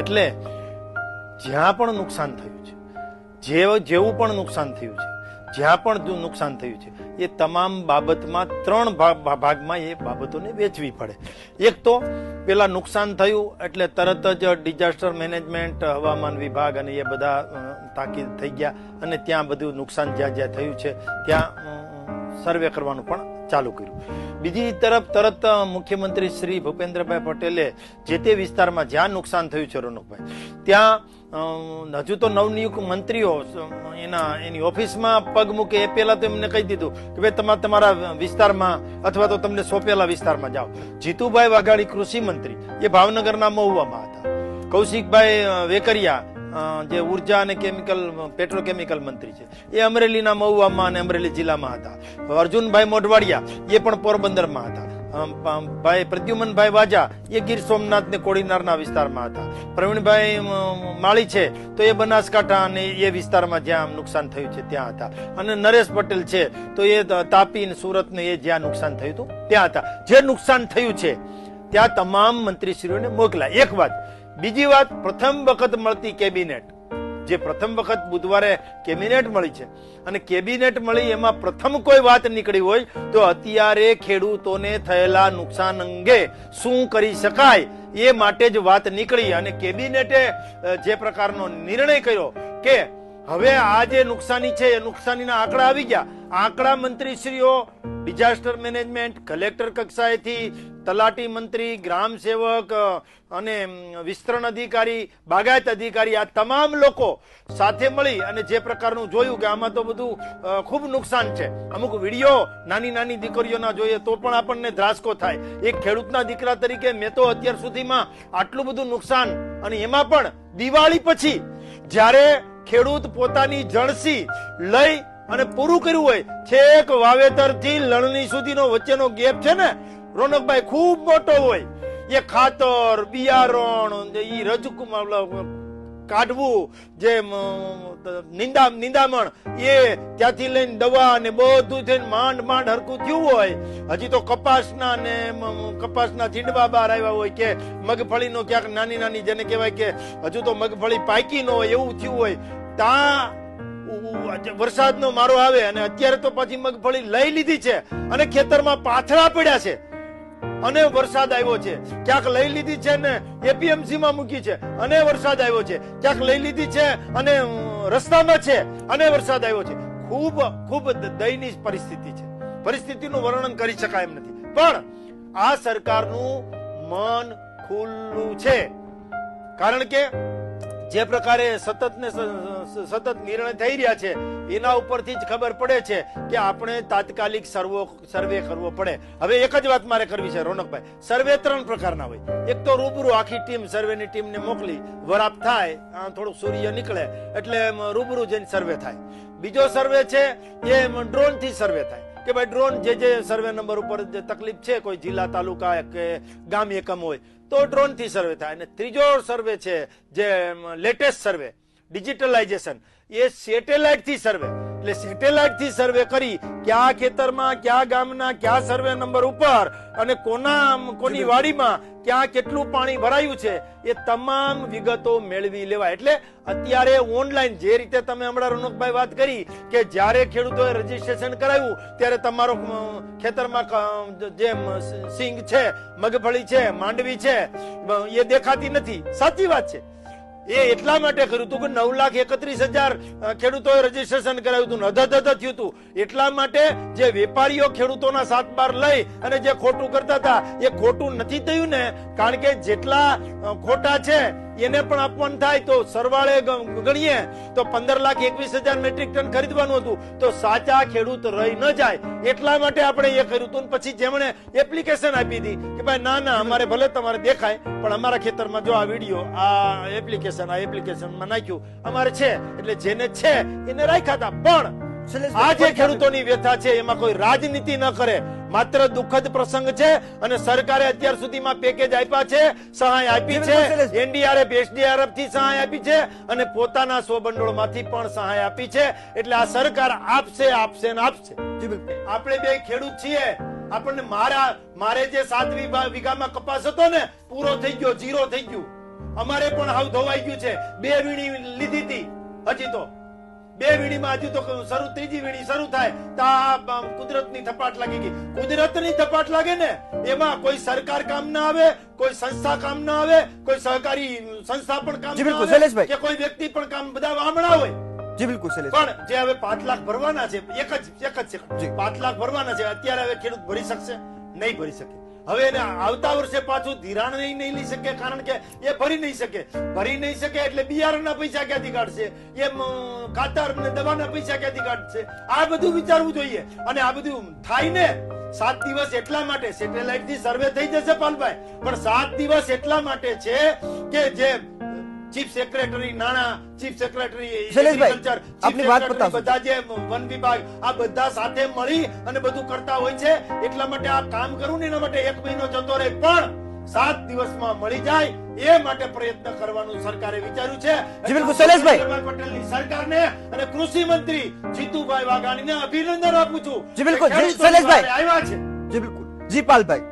એટલે જ્યાં પણ નુકસાન થયું છે, જે જેવું પણ નુકસાન થયું છે, જ્યાં પણ નુકસાન થયું છે, એ તમામ બાબતમાં ત્રણ ભાગ- ભાગમાં એ બાબતોને વેચવી પડે. એક તો પેલા નુકસાન થયું એટલે તરત જ ડિઝાસ્ટર મેનેજમેન્ટ, હવામાન વિભાગ અને એ બધા તાકીદ થઈ ગયા અને ત્યાં બધું નુકસાન જ્યાં જ્યાં થયું છે, ત્યાં સર્વે કરવાનું પણ ચાલુ કર્યું. બીજી તરફ તરત મુખ્યમંત્રી શ્રી ભૂપેન્દ્રભાઈ પટેલે જે તે વિસ્તારમાં જ્યાં નુકસાન થયું છે રોનકભાઈ, ત્યાં હજુ તો નવનિયુક્ત મંત્રીઓ એના, એની ઓફિસમાં પગ મૂકે એ પહેલા તો એમને કહી દીધું કે ભાઈ તમારા તમારા વિસ્તારમાં અથવા તો તમને સોંપેલા વિસ્તારમાં જાઓ. જીતુભાઈ વાઘાણી કૃષિ મંત્રી એ ભાવનગરના મહુવામાં હતા. કૌશિકભાઈ વેકરિયા જે ઊર્જા અને કેમિકલ, પેટ્રોકેમિકલ મંત્રી છે. એ અમરેલીના મહુવામાં અને અમરેલી જિલ્લામાં હતા. અર્જુનભાઈ મોઢવાડિયા એ પણ પોરબંદરમાં હતા. ભાઈ પ્રદ્યુમનભાઈ વાજા એ ગીર સોમનાથ ને કોડીનારના વિસ્તારમાં હતા. પ્રવીણભાઈ માળી છે તો એ બનાસકાંઠા અને એ વિસ્તારમાં જ્યાં નુકસાન થયું છે ત્યાં હતા. અને નરેશ પટેલ છે તો એ તાપી ને સુરત ને એ જ્યાં નુકસાન થયું હતું ત્યાં હતા. જે નુકસાન થયું છે, ત્યાં તમામ મંત્રીશ્રીઓને મોકલા એક વાત બીજી વાત, પ્રથમ વખત મળતી કેબિનેટ. જે પ્રથમ વખત બુધવારે કેબિનેટ મળી છે. અને કેબિનેટ મળી, એમાં પ્રથમ કોઈ વાત નીકળી હોય, તો અત્યારે ખેડૂતોને થયેલા નુકસાન અંગે શું કરી શકાય, એ માટે જ વાત નીકળી. અને કેબિનેટે જે પ્રકારનો નિર્ણય કર્યો કે હવે આ જે નુકસાની છે, એ નુકસાનીના આંકડા આવી ગયા. આંકડા મંત્રીશ્રીઓ, ડિઝાસ્ટર મેનેજમેન્ટ, કલેક્ટર કક્ષાએથી તલાટી મંત્રી, ગ્રામ સેવક અને વિસ્તરણ અધિકારી, બાગાયત અધિકારી, આ તમામ લોકો સાથે મળી અને જે પ્રકારનું જોયું કે આમાં તો બધું ખૂબ નુકસાન છે. અમુક વીડિયો નાની નાની દીકરીઓના જોઈએ તો પણ આપણને ધ્રાસકો થાય. એક ખેડૂતના દીકરા તરીકે મેં તો અત્યાર સુધીમાં આટલું બધું નુકસાન અને એમાં પણ દિવાળી પછી જ્યારે ખેડૂત પોતાની જણસી લઈ અને પૂરું કર્યું હોય, છેક વાવેતરથી લણણી સુધીનો વચ્ચેનો ગેપ છે ને, રોનકભાઈ ખૂબ મોટો હોય. એ ખાતર, બિયારણ એ રજકુમાર કાઢવું, જે નિંદા, નિંદામણ, એ ત્યાંથી લઈને દવા ને બધું થઈને માંડ માંડ હરકું થયું હોય. હજી તો કપાસના ને કપાસના ચીંડવા બહાર આવ્યા હોય કે મગફળીનો ક્યાંક નાની નાની જેને કહેવાય કે હજુ તો મગફળી પાકી ન હોય એવું થયું હોય. ત્યાં વરસાદનો મારો આવે અને અત્યારે તો પાછી મગફળી લઈ લીધી છે અને ખેતરમાં પાથરા પડ્યા છે. અને વરસાદ આવ્યો છે. ક્યાંક લઈ લીધી છે ને એપીએમસી માં મૂકી છે. અને વરસાદ આવ્યો છે. ક્યાંક લઈ લીધી છે અને રસ્તામાં છે. અને વરસાદ આવ્યો છે. ખૂબ ખૂબ દયનીય પરિસ્થિતિ છે. પરિસ્થિતિનું વર્ણન કરી શકાય એમ નથી. પણ આ સરકારનું મન ખુલ્લું છે. કારણ કે જે પ્રકારે સતત ને સતત નિર્ણય થઈ રહ્યા છે, એના ઉપરથી જ ખબર પડે છે કે આપણે તાત્કાલિક સર્વો, સર્વે કરવો પડે. હવે એક જ વાત મારે કરવી છે, રોનકભાઈ. સર્વે ત્રણ પ્રકારના હોય. એક તો રૂબરૂ આખી ટીમ સર્વેની ટીમને મોકલી, વરાપ થાય થોડુંક સૂર્ય નીકળે, એટલે રૂબરૂ જઈને સર્વે થાય. બીજો સર્વે છે, એ ડ્રોનથી સર્વે થાય. કે ભાઈ ડ્રોન જે જે સર્વે નંબર ઉપર જે તકલીફ છે, કોઈ જિલ્લા, તાલુકા કે ગામ એકમ હોય તો ડ્રોનથી સર્વે થાય. અને ત્રીજો સર્વે છે, જે લેટેસ્ટ સર્વે ડિજિટલાઇઝેશન એ સેટેલાઇટથી સર્વે. એટલે સેટેલાઇટથી સર્વે કરી કયા ખેતરમાં, કયા ગામના, કયા સર્વે નંબર ઉપર અને કોના, કોની વાડીમાં ક્યાં કેટલું પાણી ભરાયું છે, એ તમામ વિગતો મેળવી લેવાય. એટલે અત્યારે ઓનલાઈન જે રીતે તમે હમણાં રોનકભાઈ વાત કરી કે જ્યારે ખેડૂતોએ રજીસ્ટ્રેશન કરાવ્યું ત્યારે તમારો ખેતરમાં જે સિંગ છે, મગફળી છે, માંડવી છે એ દેખાતી નથી. સાચી વાત છે. એ એટલા માટે કર્યું હતું કે નવ લાખ એકત્રીસ હજાર ખેડૂતોએ રજીસ્ટ્રેશન કરાવ્યું હતું અધધ થયું હતું. એટલા માટે જે વેપારીઓ ખેડૂતોના સાત બાર લઈ અને જે ખોટું કરતા હતા, એ ખોટું નથી થયું ને, કારણ કે જેટલા ખોટા છે એને પણ અપમાન થાય તો સરવાળે ગણીએ. તો પંદર લાખ એકવીસ હજાર મેટ્રિક ટન ખરીદવાનું હતું. તો સાચા ખેડૂત રહી ન જાય. એટલા માટે આપણે એ કર્યું હતું. પછી જેમણે એપ્લિકેશન આપી હતી કે ભાઈ, ના ના, અમારે ભલે તમારે દેખાય, પણ અમારા ખેતરમાં જો આ વીડિયો આ એપ્લિકેશન આ એપ્લિકેશનમાં નાખ્યું, અમારે છે, એટલે જેને છે, એને રાખ્યા હતા. પણ આ જે ખેડૂતોની વ્યથા છે એમાં કોઈ રાજનીતિ ન કરે. માત્ર દુઃખદ પ્રસંગ છે અને સરકારે અત્યાર સુધીમાં પેકેજ આપ્યા છે સહાય આપી છે. એનડીઆરએફ એસડીઆરએફથી સહાય આપી છે અને પોતાના સ્વભંડોળમાંથી પણ સહાય આપી છે. એટલે આ સરકાર આપશે આપશે ને આપશે. આપણે બે ખેડૂત છીએ. આપણને મારા મારે જે સાત વીઘા- વીઘામાં કપાસ હતો ને પૂરો થઈ ગયો જીરો થઈ ગયું. અમારે પણ હાવ ધોવાઈ ગયું છે. બે વીણી લીધી હતી હજી તો. બે વીણીમાં હજુ તો શરૂ ત્રીજી વીણી શરૂ થાય. તો આ કુદરતની થપાટ લાગી ગઈ. કુદરતની થપાટ લાગે ને એમાં કોઈ સરકાર કામ ના આવે કોઈ સંસ્થા કામ ના આવે કોઈ સહકારી સંસ્થા પણ કામ ના આવે કે કોઈ વ્યક્તિ પણ કામ બધા વામણા હોય. જી બિલકુલ શૈલેષ પણ જે હવે પાંચ લાખ ભરવાના છે એક જ એક જ છે પાંચ લાખ ભરવાના છે અત્યારે હવે ખેડૂત ભરી શકશે? નહીં ભરી શકે. હવે એને આવતા વર્ષે પાછું ધિરાણ નહીં નહીં લઈ શકે કારણ કે એ ભરી નહીં શકે. ભરી નહીં શકે એટલે બિયારણના પૈસા ક્યાંથી કાઢશે? અ, ખાતર ને દવાના પૈસા ક્યાંથી કાઢશે? આ બધું વિચારવું જોઈએ. અને આ બધું થાય ને સાત દિવસ એટલા માટે સેટેલાઇટથી સર્વે થઈ જશે પાલભાઈ. પણ સાત દિવસ એટલા માટે છે કે જે ચીફ સેક્રેટરી નાણા ચીફ સેક્રેટરી એગ્રીકલ્ચર આપની વાત secretary બધા જે વન વિભાગ આ બધા સાથે મળી અને બધું કરતા હોય છે એટલા માટે આ કામ કરું ને એના માટે એક મહિનો જતો રહે પણ સાત દિવસમાં મળી જાય એ માટે પ્રયત્ન કરવાનું સરકારે વિચાર્યું છે જી, બિલકુલ. શૈલેષભાઈ. પટેલની સરકારને અને કૃષિ મંત્રી જીતુભાઈ વાઘાણીને અભિનંદન આપું છું જી, બિલકુલ. શૈલેષભાઈ. આવ્યા છે જી બિલકુલ જી પાલભાઈ